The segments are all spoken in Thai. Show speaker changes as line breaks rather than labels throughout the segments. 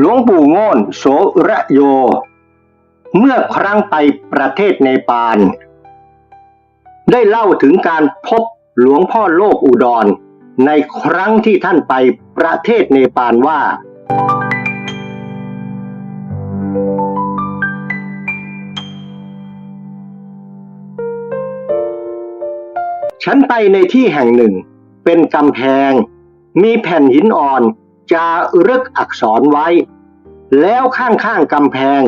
หลวงปู่โง่นโสระโย เมื่อครั้งไปประเทศเนปาลได้เล่าถึงการพบหลวงพ่อโลกอุดร ในครั้งที่ท่านไป ประเทศเนปาลว่า ฉันไปในที่แห่งหนึ่ง เป็นกำแพง มีแผ่นหินอ่อนจารึกอักษรไว้ แล้วข้างๆกำแพง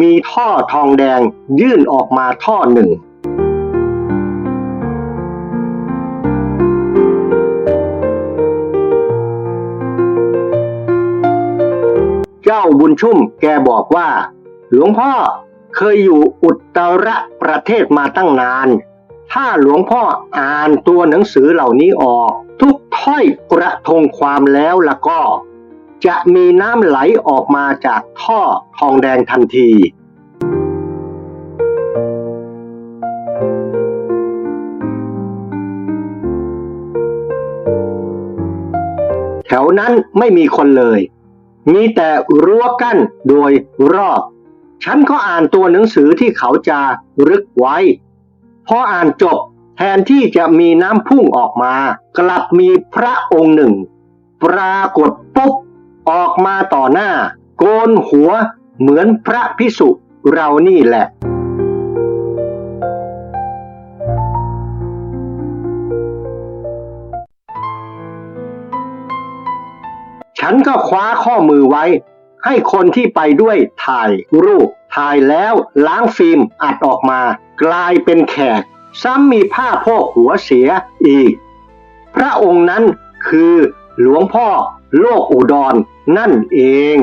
มีท่อทองแดงยื่นออกมาท่อหนึ่ง จ้าบุญชุ่มแกบอกว่า หลวงพ่อเคยอยู่อุตรประเทศมาตั้งนาน ถ้าหลวงพ่ออ่านตัวหนังสือเหล่านี้ออก ทุกถ้อยกระทงความแล้วละก็ จะมีน้ำไหลออกมาจากท่อทองแดงทันทีแถวนั้นไม่มีคนเลย มีแต่รั้วกั้นโดยรอบ ฉันก็อ่านตัวหนังสือที่เขาจะรึกไว้ พออ่านจบแทนที่จะมีน้ำพุ่งออกมา กลับมีพระองค์หนึ่ง ปรากฏปุ๊บ ออกมาต่อหน้า โกนหัวเหมือนพระพิสุเรานี่แหละ ฉันก็คว้าข้อมือไว้ ให้คนที่ไปด้วยถ่ายรูป ถ่ายแล้วล้างฟิล์มอัดออกมา กลายเป็นแขก ซ้ำมีผ้าโพกหัวเสียอีก พระองค์นั้นคือหลวงพ่อโลกอุดรนั่นเอง